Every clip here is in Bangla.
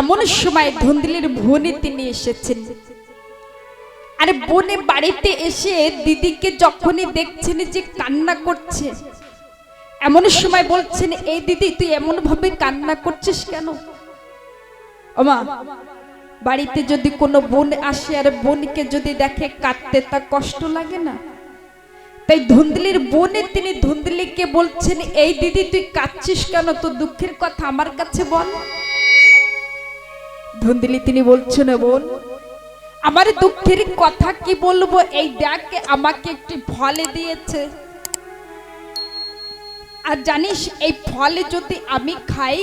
এমন সময় ধুন্দলির ভুনে তিনি এসেছেন। আরে বোনে, বাড়িতে এসে দিদিকে যখনই দেখছেন যে কান্না করছে, এমন সময় বলছেন, এই দিদি, তুই এমন ভাবে কান্না করছিস কেন? ওমা, বাড়িতে যদি কোনো বোন আসে, আর বোনকে যদি দেখে কাঁদতে তা কষ্ট লাগে না? তাই ধুন্দলির বোনে তিনি ধুন্দলিকে বলছেন, এই দিদি, তুই কাঁদছিস কেন? তোর দুঃখের কথা আমার কাছে বল। ধুন্দলি তিনি বলছেন বোন, আমার দুঃখের কথা কি বলব? এই দেখ আমাকে একটি ফলে দিয়েছে। আর জানিস, এই ফলে যদি আমি খাই,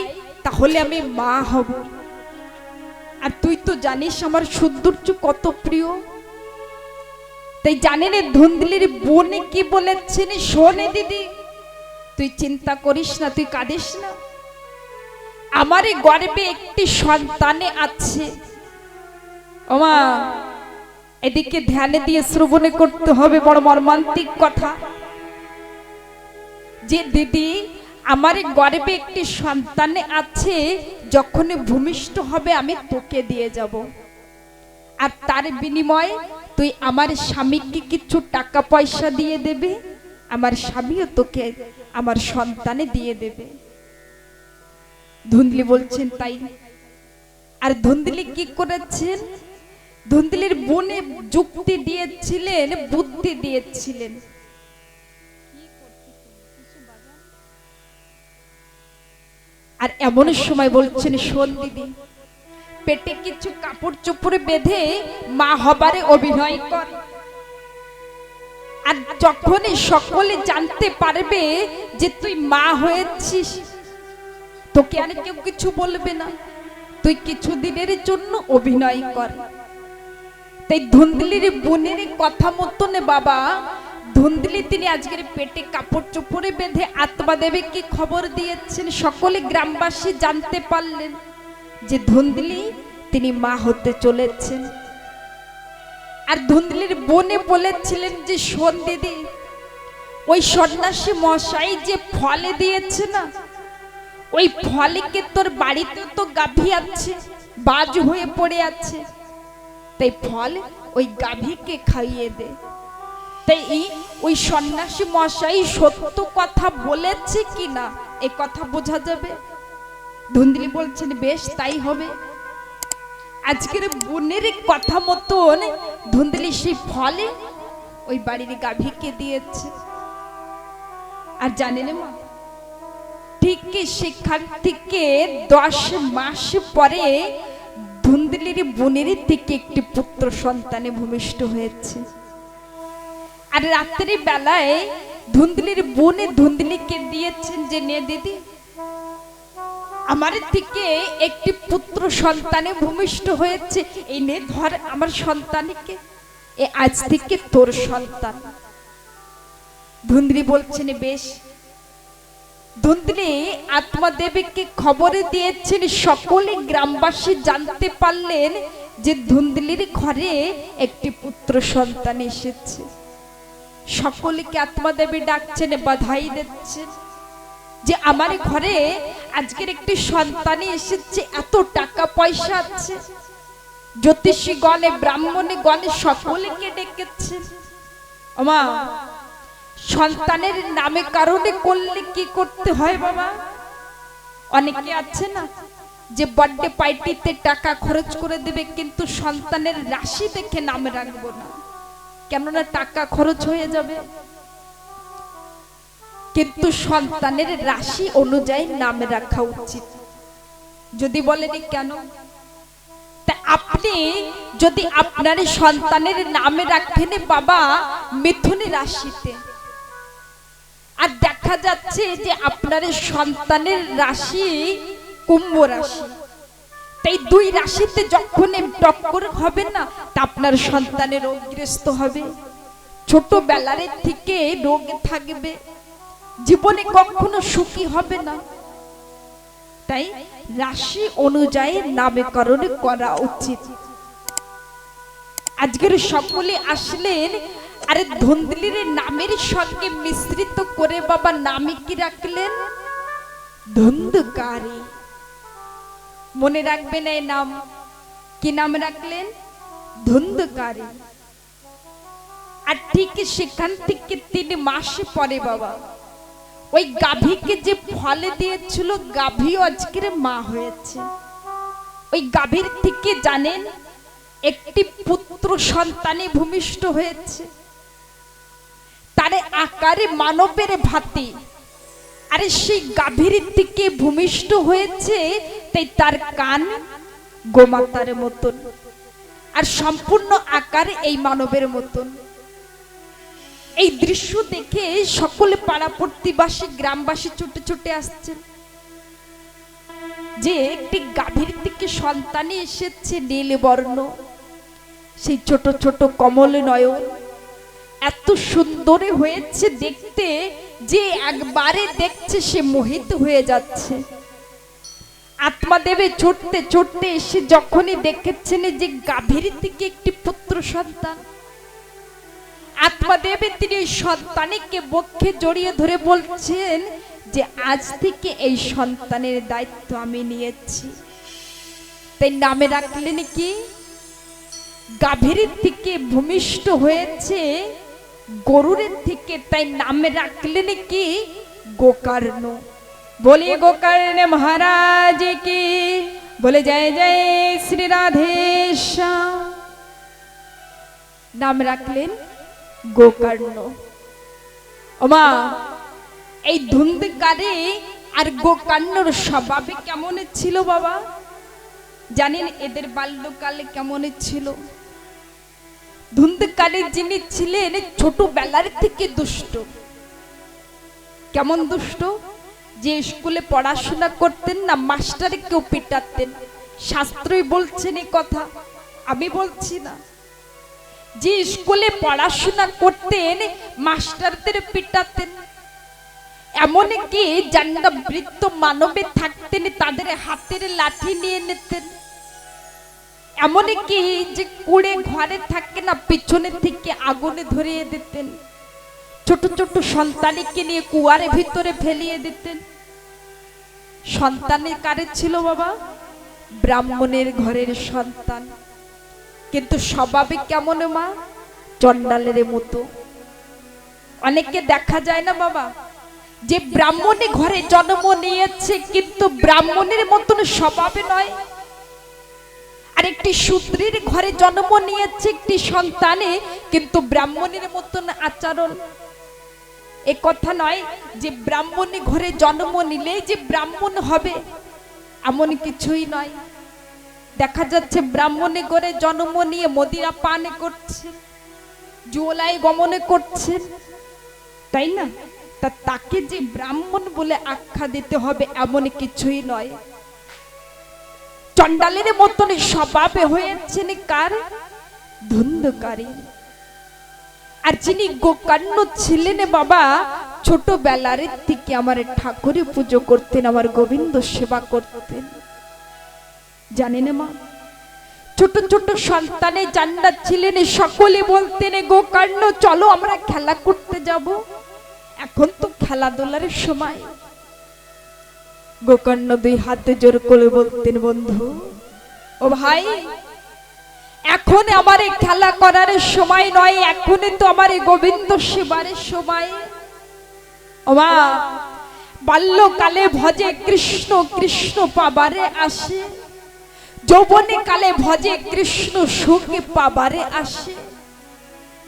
তাহলে আমি মা হব। আর তুই তো জানিস, আমার সৌন্দর্য কত প্রিয়। তাই জানেন এই ধুন্দলির বোনে কি বলেছেন? শোনে দিদি, তুই চিন্তা করিস না, তুই কাঁদিস না। আমার এই গর্বে একটি সন্তানে আছে। ওমা, এদিকে ধ্যানে দিয়ে শ্রবণে করতে হবে বড় মর্মান্তিক কথা। যে দিদি আমার গর্বে একটি সন্তানে আছে যখন ভূমিষ্ঠ হবে আমি তোকে দিয়ে যাব। আর তার বিনিময়ে তুই আমার স্বামীকে কিছু টাকা পয়সা দিয়ে দেবে, আমার স্বামীও তোকে আমার সন্তানে দিয়ে দেবে। ধুন্দলি বলছেন, তাই? আর ধুন্দলি কি করেছেন? ধুন্দলির বনে যুক্তি দিয়েছিলেন, বুদ্ধি দিয়েছিলেন। আর এমন সময় বলছেন, শোন দিদি, পেটে কিছু কাপড় চোপড়ে বেঁধে মা হবারে অভিনয় কর। আর যখনই সকলে জানতে পারবে যে তুই মা হয়েছিস তোকে আর কেউ কিছু বলবে না। তুই কিছু দিনের জন্য অভিনয় কর। তাই ধুন্দলির বোনের কথা মতনে বাবা, ধুন্দলি তিনি আজকের পেটে কাপড় চোপড়ে বেঁধে আত্মা দেবীকে খবর দিয়েছেন সকলে গ্রামবাসী জানতে পারলেন যে ধুন্দলি তিনি মা হতে চলেছেন। আর ধুন্দলির বোনে বলেছিলেন যে শোন দিদি, ওই সন্ন্যাসী মশাই যে ফলে দিয়েছে না ওই ফলেকে তোর বাড়িতে তো গাভী আছে? বাজ হয়ে পড়ে আছে। তাই ফল ওই গাভীকে খাইয়ে দে। তাই ওই সন্ন্যাসী মশাই সত্য কথা বলেছে কি না এ কথা বোঝা যাবে? ধুন্দলি বলছেন, বেশ, তাই হবে। আজকের বোনের কথা মতন ধুন্দলি সেই ফলে ওই বাড়ির গাভীকে দিয়েছে। আর জানেন মা থেকে দশ মাস পরে ধুন্দলির বোনের থেকে একটি পুত্র সন্তানে ভূমিষ্ঠ হয়েছে। আর রাত্রি বেলায় ধুন্দলির বোনে ধুন্দলিকে দিয়েছেন যে, নে দিদি, আমার থেকে একটি পুত্র সন্তানে ভূমিষ্ঠ হয়েছে। এই নে, ধর আমার সন্তানকে। এ, আজ থেকে তোর সন্তান। ধুন্দলি বলছেন, বেশ ধুন্দলি আত্মাদেবীকে খবরে দিয়েছেন, সকলে গ্রামবাসী জানতে পারলেন যে ধুন্দলির ঘরে একটি পুত্র সন্তান এসেছে। সকলকে আত্মাদেবী ডাকছেন, বাধাই দিচ্ছেন যে আমার ঘরে আজকের একটি সন্তানে এসেছে, এত টাকা পয়সা আছে। জ্যোতিষী গণে ব্রাহ্মণে গণে সকলকে ডেকেছেন। আমা সন্তানের নামে কারণে করলে কি করতে হয় বাবা? অনেকে আছে না যে বার্থডে পার্টিতে টাকা খরচ করে দেবে, কিন্তু সন্তানের রাশি দেখে নামে রাখব না। কেননা টাকা খরচ হয়ে যাবে। কিন্তু সন্তানের রাশি অনুযায়ী নাম রাখা উচিত। যদি বলেনি কেন? আপনি যদি আপনার সন্তানের নামে রাখেন বাবা মিথুন রাশিতে আর দেখা যাচ্ছে যে আপনার সন্তানের রাশি কুম্ভ রাশি। তাই দুই রাশিতে যখন টক্কর হবে না, তা আপনার সন্তানের রোগগ্রস্ত হবে। ছোটবেলার থেকে রোগে থাকবে। জীবনে কখনো সুখী হবে না। তাই রাশি অনুযায়ী নামকরণ করা উচিত। আজকের সকলে আসলেন আরে ধুন্দলির নামের সঙ্গে মিশ্রিত করে বাবা নামে কি রাখলেন? ধুন্ধকারী মনে রাখবেন এই নাম। কি নাম রাখলেন? ধুন্ধকারী আর ঠিক সেখান থেকে তিন মাস পরে বাবা, ওই গাভীকে যে ফলে দিয়েছিল গাভী আজকের মা হয়েছে। ওই গাভীর থেকে জানেন, একটি পুত্র সন্তানে ভূমিষ্ঠ হয়েছে। তারে আকারে মানবের ভাতি। আরে সেই গাভীর থেকে ভূমিষ্ঠ হয়েছে, তাই তার কান গোমাতার মতন। আর সম্পূর্ণ আকার এই মানবের মতন। এই দৃশ্য দেখে সকলে পাড়া প্রতিবাসী গ্রামবাসী ছুটে ছুটে আসছেন। যে একটি গাভীর থেকে সন্তানে এসেছে নীল বর্ণ সেই ছোট ছোট কমল নয়ন এত সুন্দরে হয়েছে দেখতে যে একবারে দেখছে সে মোহিত হয়ে যাচ্ছে। আত্মাদেবে ছুটতে ছুটতে এসে যখনই দেখেছেন যে গাভীর থেকে একটি পুত্র সন্তান, আত্মাদেবে তিনি ওই সন্তানকে বক্ষে জড়িয়ে ধরে বলছেন যে, আজ থেকে এই সন্তানের দায়িত্ব আমি নিয়েছি। তাই নামে রাখলেন কি? গাভীর থেকে ভূমিষ্ঠ হয়েছে গরুরের থেকে তাই নামে রাখলেন কি? গোকর্ণ। বলি গোকর্ণ মহারাজ কি? বলে জয় জয় শ্রী রাধেশ্যাম। নাম রাখলেন গোকর্ণ। ওমা, এই ধুন্ধকারে আর গোকর্ণর স্বভাবে কেমন ছিল বাবা? জানেন এদের বাল্যকালে কেমন ছিল? ধুন্ধকালে যিনি ছিলেন ছোটবেলার থেকে দুষ্ট। কেমন দুষ্ট? যে স্কুলে পড়াশোনা করতেন না মাস্টারে কেউ পিটাতেন। শাস্ত্রই বলছেন এই কথা, আমি বলছি না। যে স্কুলে পড়াশোনা করতেন, মাস্টারদের পিটাতেন। এমন কি যারা বৃত্ত মানবে থাকতেন, তাদের হাতের লাঠি নিয়ে নিতেন। এমন কি যে কুড়ে ঘরে থাকে না, পিছনে থেকে আগুনে ধরিয়ে দিতেন। ছোট ছোট সন্তানকে নিয়ে কুয়ারে ভিতরে ফেলিয়ে দিতেন। সন্তানের কারে ছিল বাবা? ব্রাহ্মণের ঘরের সন্তান। কিন্তু স্বভাবে কেমন মা? চন্ডালের মতো। অনেককে দেখা যায় না বাবা, যে ব্রাহ্মণী ঘরে জন্ম নিয়েছে, কিন্তু ব্রাহ্মণের মতন স্বভাবে নয়। আর একটি শূদ্রের ঘরে জন্ম নিয়েছে একটি সন্তানে, কিন্তু ব্রাহ্মণের মতন আচরণ। এ কথা নয় যে ব্রাহ্মণী ঘরে জন্ম নিলে যে ব্রাহ্মণ হবে, এমন কিছুই নয়। দেখা যাচ্ছে ব্রাহ্মণে করে জন্ম নিয়ে মদিরা পানে করছে জুয়োলাই গমনে করছে। তাই না? তা তাকে যে ব্রাহ্মণ বলে আখ্যা দিতে হবে, এমন কিছুই নয়। চন্ডালের মতন স্বভাবে হয়েছেন কার? ধুন্ধকারী আর যিনি গোকর্ণ ছিলেন বাবা, ছোটবেলার থেকে আমার ঠাকুরে পুজো করতেন, আমার গোবিন্দ সেবা করতেন। জানেন মা, ছোট ছোট সন্তানে জান্নাত ছিলেন, সকলে বলতেন, গোকর্ণ, চলো আমরা খেলা করতে যাব। এখন তো খেলাধুলার সময়। গোকর্ণ দুই হাতে জোর করে বলতেন, বন্ধু, ও ভাই এখন আমার খেলা করার সময় নয়, এখনই তো আমার গোবিন্দ সেবার সময়। ও মা, বাল্যকালে ভজে কৃষ্ণ কৃষ্ণ পাবারে আসে। যৌবনে কালে ভজে কৃষ্ণ, সুখে পাবারে আসে।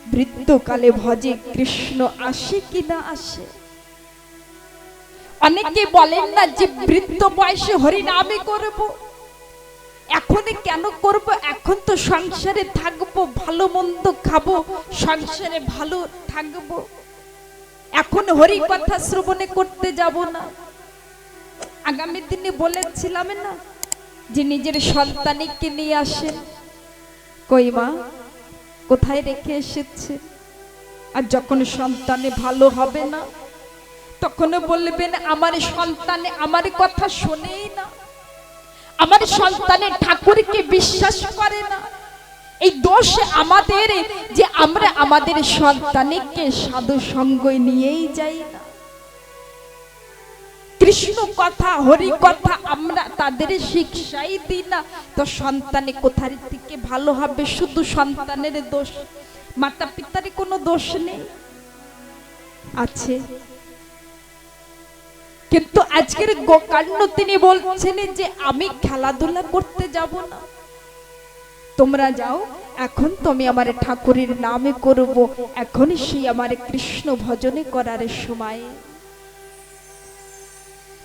বৃদ্ধকালে ভজে কৃষ্ণ আসে কি না আসে। অনেকে বলেন না যে বৃদ্ধ বয়সে হরিনামে করব। এখনই কেন করব? এখন তো সংসারে থাকব, ভালো মন্দ খাব, সংসারে ভালো থাকব। এখন হরি কথা শ্রবণে করতে যাব না। আগামী দিনে বলেছিলাম না যে নিজের সন্তানকে নিয়ে আসেন। কই মা, কোথায় রেখে এসেছে? আর যখন সন্তানে ভালো হবে না তখন বলবেন, আমার সন্তানে আমার কথা শোনেই না। আমার সন্তানের ঠাকুরকে বিশ্বাস করে না। এই দোষ আমাদের যে আমরা আমাদের সন্তানকে সাধু সঙ্গ নিয়েই যাই না। কৃষ্ণ কথা, হরি কথা আমরা তাদের শিক্ষাই দিই না। তো সন্তানে কোথার থেকে ভালো হবে? শুধু সন্তানের দোষ। মাতা পিতার কোনো দোষ নেই। আছে। কিন্তু আজকের গোকাণ্ড তিনি বলছেন যে, আমি খেলাধুলা করতে যাব না। তোমরা যাও, এখন তুমি আমার ঠাকুরের নামে করব। এখনই সেই আমার কৃষ্ণ ভজনে করার সময়।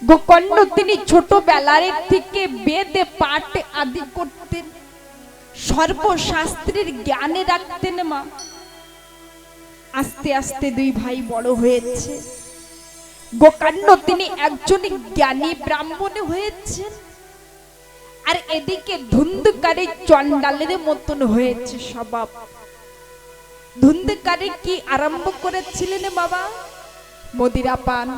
গোকর্ণ তিনি ছোটবেলার থেকে বেদে পাঠ আদি করতেন, সর্বশাস্ত্রের জ্ঞানে রাখতেন মা। আস্তে আস্তে দুই ভাই বড় হয়েছে। গোকাণ্ড তিনি একজন জ্ঞানী ব্রাহ্মণ হয়েছেন। আর এদিকে ধুন্ধকারী চন্ডালের মতন হয়েছে স্বভাব। ধুন্ধকারী কি আরম্ভ করেছিলেন বাবা? মদিরা পান।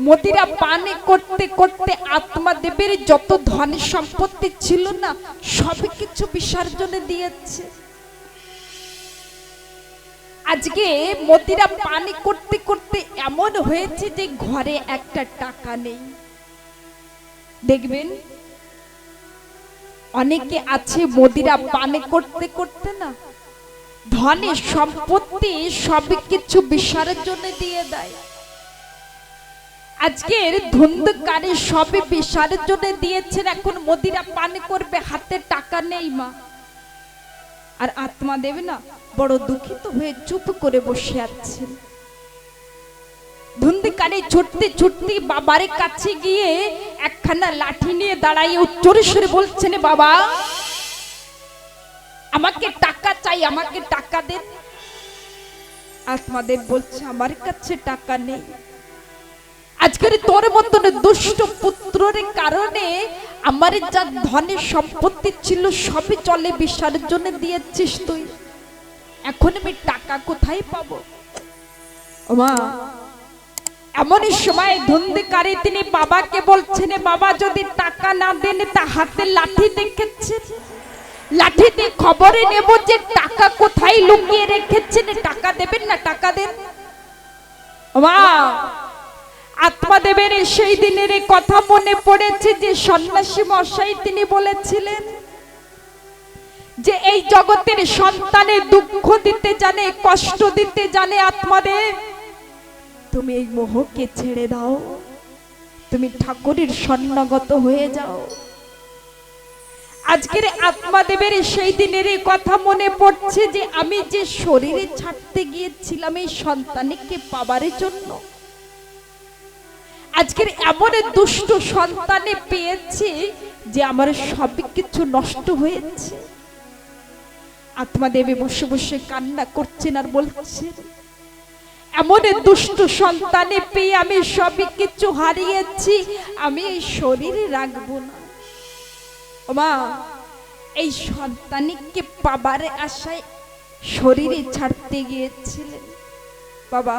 মদিরা পানে করতে করতে আত্মাদেবের যত ধন সম্পত্তি ছিল না সব কিছু বিসর্জনে দিয়েছে। আজকে মদিরা পানি করতে করতে এমন হয়েছে যে ঘরে একটা টাকা নেই। দেখবেন, অনেকে আছে মদিরা পানে করতে করতে না ধনের সম্পত্তি সব কিছু বিসারের জন্য দিয়ে দেয়। আজকের ধুন্ধকারে সবে জন্য দিয়েছেন, এখন মদিরা পান করবে, হাতে টাকা নেই মা। আর আত্মা দেবে না, বড় দুঃখিত হয়ে চুপ করে বসে আছেন ধুন্ধকারে ছুটতে ছুটতে বাবার কাছে গিয়ে একখানা লাঠি নিয়ে দাঁড়াইয়ে উচ্চরে সুরে বলছেন বাবা, আমাকে টাকা চাই, আমাকে টাকা দেন আত্মাদেব বলছে, আমার কাছে টাকা নেই। আজকের তোর মতন দুষ্ট পুত্রের কারণে আমার যা ধনের সম্পত্তি ছিল, সবই চলে বিসর্জনে দিয়েছিস তুই। এখন আমি টাকা কোথায় পাবো? মা, এমনই সময় ধন্দিকারী তিনি বাবাকে বলছেন, বাবা, যদি টাকা না দেন তা হাতে লাঠি দেখেছেন? লাঠিতে খবরে নেব যে টাকা কোথায় লুকিয়ে রেখেছেন। টাকা দেবেন না, টাকা দেন। মা আত্মাদেবের সেই দিনের কথা মনে পড়েছে যে সন্ন্যাসী মশাই তিনি বলেছিলেন যে এই জগতের সন্তানের দুঃখ দিতে জানে, কষ্ট দিতে জানে আত্মাদেব তুমি এই মোহকে ছেড়ে দাও। তুমি ঠাকুরের স্বর্ণগত হয়ে যাও। আজকের আত্মাদেবের সেই দিনের কথা মনে পড়ছে যে আমি যে শরীরে ছাড়তে গিয়েছিলাম এই সন্তানকে পাবার জন্য আজকের এমন দুষ্ট সন্তানে পেয়েছি যে আমার সব কিছু নষ্ট হয়েছে। আত্মা দেবী বসে বসে কান্না করছেন আর বলছেন, এমন দুষ্ট সন্তানে পেয়ে আমি সবই কিছু হারিয়েছি, আমি এই শরীরে রাখব না। মা, এই সন্তানকে পাবার আশায় শরীরে ছাড়তে গিয়েছিলেন। বাবা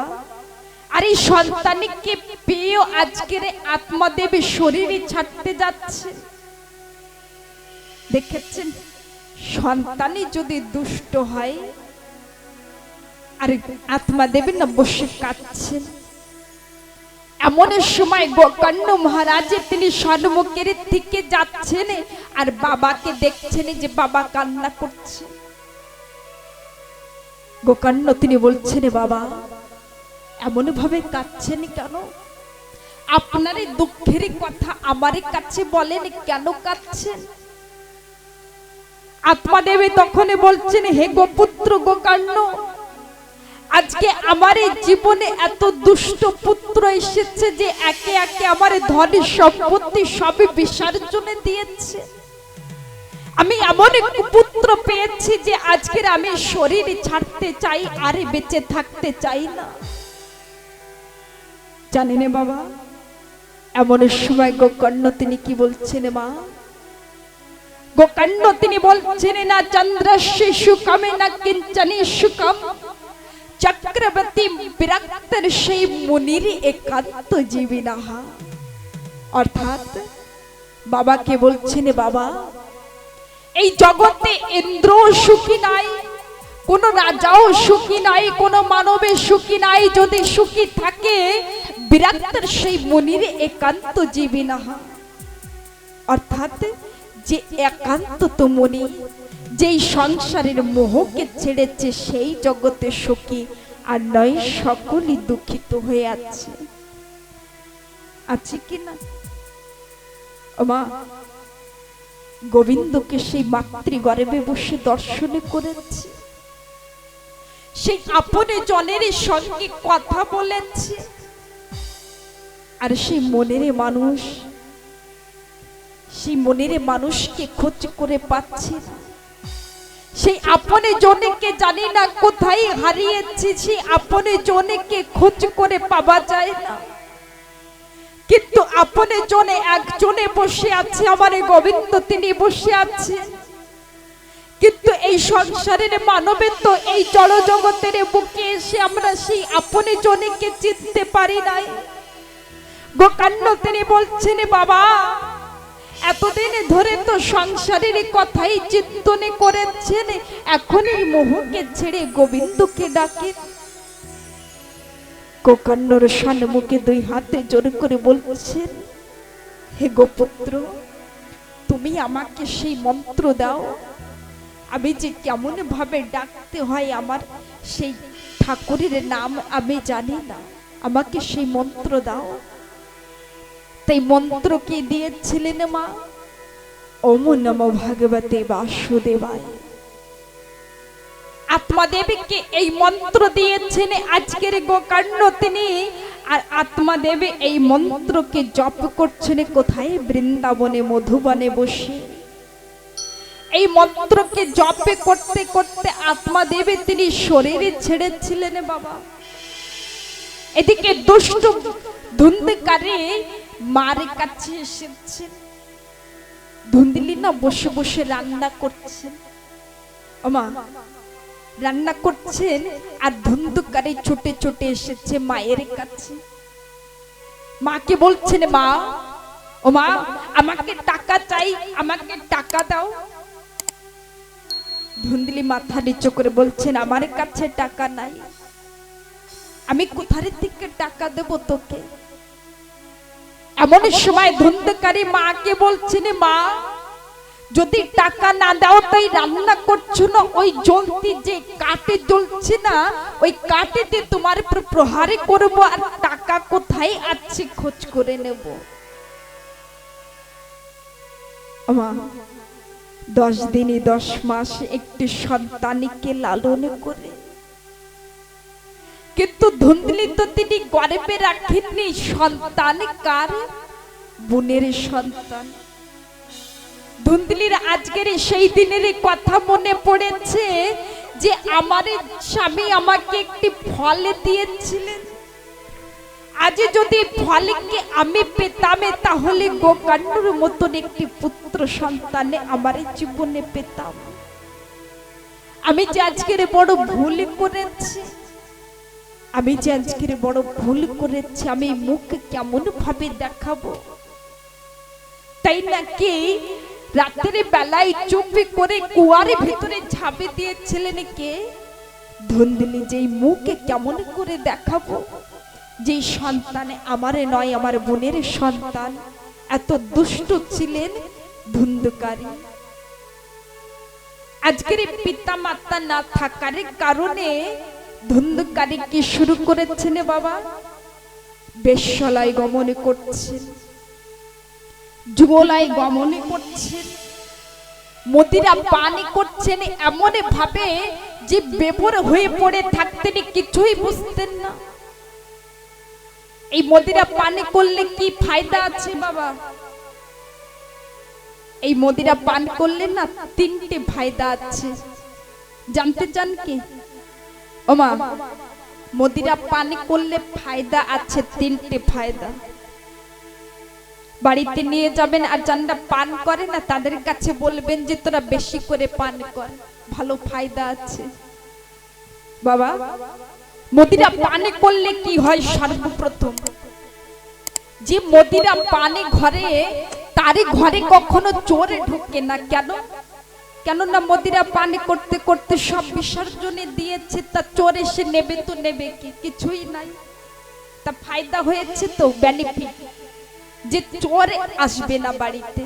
আর এই সন্তানকে পেয়েও আজকের আত্মাদেব শরীরে ছাড়তে যাচ্ছে। দেখেছেন? সন্তানই যদি দুষ্ট হয় আর আত্মা দেবেন না বসে কাঁদছেন। এমন সময় গোকর্ণ মহারাজের তিনি সন্মুখের থেকে যাচ্ছেন আর বাবাকে দেখছেন যে বাবা কান্না করছে। গোকর্ণ তিনি বলছেন বাবা এমন ভাবে কাঁদছেন কেন? আপনার এই দুঃখের কথা আমার কাছে বলেন কেন কাঁদছেন? আত্মাদেবী তখন বলছেন, হে গোপুত্র গোকর্ণ আজকে আমার এই জীবনে এত দুষ্ট পুত্র এসেছে যে একে একে আমার ধনের সম্পত্তি সবই বিসর্জনে দিয়েছে। আমি এমন এক পুত্র পেয়েছি যে আজকের আমি শরীর ছাড়তে চাই, আরে বেঁচে থাকতে চাই না। জানেন বাবা, এমন সময় গোকর্ণ তিনি কি বলছেন মা? গোকর্ণ তিনি বলছেন, না চন্দ্র সুকমে না কিঞ্চনি সুকম চক্রবর্তী বিরক্তের সেই মুনির একান্ত জীবী নাহা অর্থাৎ বাবাকে বলছেন, বাবা, এই জগতে ইন্দ্র সুখী নাই, কোন রাজাও সুখী নাই, কোন মানবের সুখী নাই, যদি সুখী থাকে বিরাক্তার সেই মনির একান্ত জীবী নাহা অর্থাৎ যে একান্ত তো মনি, যেই সংসারের মোহকে ছেড়েছে সেই জগতে সুখী আর নয় সকলই দুঃখিত হয়ে আছে। আছে কি না? মা, গোবিন্দকে সেই মাতৃগর্ভে বসে দর্শনে করেছে। সেই আপনে জনের সঙ্গে কথা বলেছে। আর সেই মনের মানুষ, সেই মনের মানুষকে খোঁজ করে পাচ্ছে। সেই আপনে জনেকে জানি না কোথায় হারিয়েছে, সেই আপনে জনেকে খোঁজ করে পাওয়া যায় না। কিন্তু আপনে জনে একজনে বসে আছে, আমার গোবিন্দ তিনি বসে আছে। কিন্তু এই সংসারের মানবে তো এই জড় জগতের বুকে এসে আমরা সেই আপনে জনেকে চিনতে পারি নাই। গোকান্ন তিনি বলছেন দুই হাতে জোর করে বলছেন, হে গোপুত্র, তুমি আমাকে সেই মন্ত্র দাও। আমি যে কেমন ভাবে ডাকতে হয় আমার সেই ঠাকুরের নাম আমি জানি না। আমাকে সেই মন্ত্র দাও। তাই মন্ত্র কি দিয়েছিলেন মা? ওম নম ভগবতে বাসুদেবায়। আত্মাদেবীকে এই মন্ত্র দিয়েছেন আজকের গোকর্ণ তিনি, আর আত্মাদেবী এই মন্ত্রকে জপ করছেন কোথায়? বৃন্দাবনে, মধুবনে বসে। এই মন্ত্রকে জপে করতে করতে আত্মা দেবে তিনি শরীরে ছেড়েছিলেন বাবা। এদিকে দুষ্ট ধুন্ধকারে মার কাছে এসেছেন। ধুন্দলি না বসে বসে রান্না করছেন। রান্না করছেন আর ধুন্ধকারে ছুটে ছুটে এসেছে মায়ের কাছে। মাকে বলছেন, মা ও মা আমাকে টাকা চাই, আমাকে টাকা দাও। ধুন্দলি মাথা নিচু করে বলছেন, আমার কাছে টাকা নাই। আমি কোথার থেকে টাকা দেব তোকে? এমন সময় ধুন্ধকারী মাকে বলছেন, মা, যদি টাকা না দাও, তাই রান্না করছ না? ওই জ্বলতি যে কাটে জ্বলছে না, ওই কাটেতে তোমার প্রহারে করব আর টাকা কোথায় আছে খোঁজ করে নেব? দশ দিনে দশ মাস একটি সন্তানকে লালন করে কিন্তু ধুন্দলি তো তিনি গর্বে রাখেননি। সন্তান কার? বোনের সন্তান। ধুন্দলির আজকের সেই দিনের কথা মনে পড়েছে যে আমার স্বামী আমাকে একটি ফল দিয়েছিলেন। আজ যদি ফলকে আমি পেতামে, তাহলে গোকান্ডুর মতন একটি পুত্র সন্তানে আমার জীবনে পেতাম। আমি যে আজকের বড় ভুল করেছি আমি যে আজকের বড় ভুল করেছি, আমি মুখ কেমন ভাবে দেখাবো? তাই নাকি রাতের বেলায় চুপি করে কুয়ারে ভিতরে ঝাঁপে দিয়েছিলেন কে? ধুন্দলি যেই মুখে কেমন করে দেখাবো? যে সন্তানে আমারে নয়, আমার বোনের সন্তান। এত দুষ্ট ছিলেন ধুন্ধকারী। আজকের পিতা মাতা না থাকার কারণে ধুন্ধকারী কি শুরু করেছেন বাবা। বেশ্যলায় গমন করছেন, যুগলায় গমন করছেন, মদিরা পানি করছেন এমন ভাবে যে বেবর হয়ে পড়ে থাকতেন কিছুই বুঝতেন না। এই মদিরা পানি করলে কি ফায়দা আছে বাবা? এই মদিরা পান করলে না তিনটে ফায়দা আছে। জানতে চান কি? ওমা, মদিরা পানি করলে ফায়দা আছে, তিনটে ফায়দা। বাড়িতে নিয়ে যাবেন আর যারা পান করে না, তাদের কাছে বলবেন যে তোরা বেশি করে পান কর, ভালো ফায়দা আছে। বাবা, মদিরা পানে করলে কি হয় সর্বপ্রথম? যে মদিরা পানে ঘরে, তারই ঘরে কখনো চোরে ঢুকে না, কেন? কেননা মদিরা পানি করতে করতে সব বিসর্জনে দিয়েছে, তা চোর এসে নেবে তো নেবে কি? কিছুই নাই। তা ফায়দা হয়েছে তো বেনিফিট যে চোর আসবে না বাড়িতে।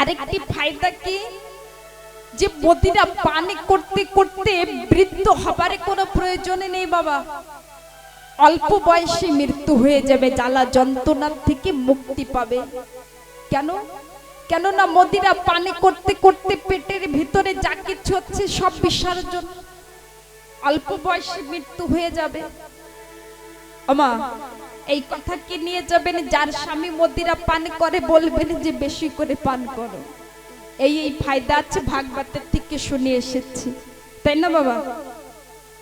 আরেকটি ফায়দা কি? যে মদিরা পানি করতে করতে বৃদ্ধ হবার কোনো প্রয়োজনে নেই বাবা। অল্প বয়সে মৃত্যু হয়ে যাবে, জ্বালা যন্ত্রণার থেকে মুক্তি পাবে। কেন? কেননা মদিরা পানি করতে করতে পেটের ভিতরে যা কিছু হচ্ছে সব বিসর্জন। অল্প বয়সে মৃত্যু হয়ে যাবে। আমা এই কথা কি নিয়ে যাবেন? যার স্বামী মদিরা পান করে বলবেন যে বেশি করে পান করো। এই এই ফায়দা আছে, ভাগবতের থেকে শুনে এসেছি। তাই না বাবা?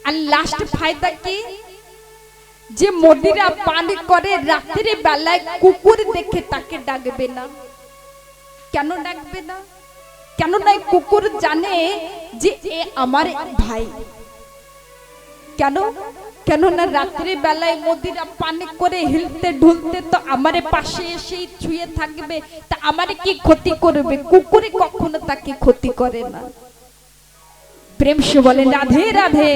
আর লাস্ট ফায়দা কি? যে মদিরা পান করে রাত্রি বেলায় কুকুর দেখে তাকে ডাকবে না। কেন ডাকবে না? কেন নাই কুকুর জানে যে এ আমার ভাই। কেন? কেন না রাত্রি বেলায় মদিরা পানি করে হিলতে ঢুলতে তো আমারে পাশে এসেই ছুঁয়ে থাকবে। তা আমারে কি ক্ষতি করবে? কুকুরে কখনো তাকে ক্ষতি করে না। প্রেম সে বলে, রাধে রাধে।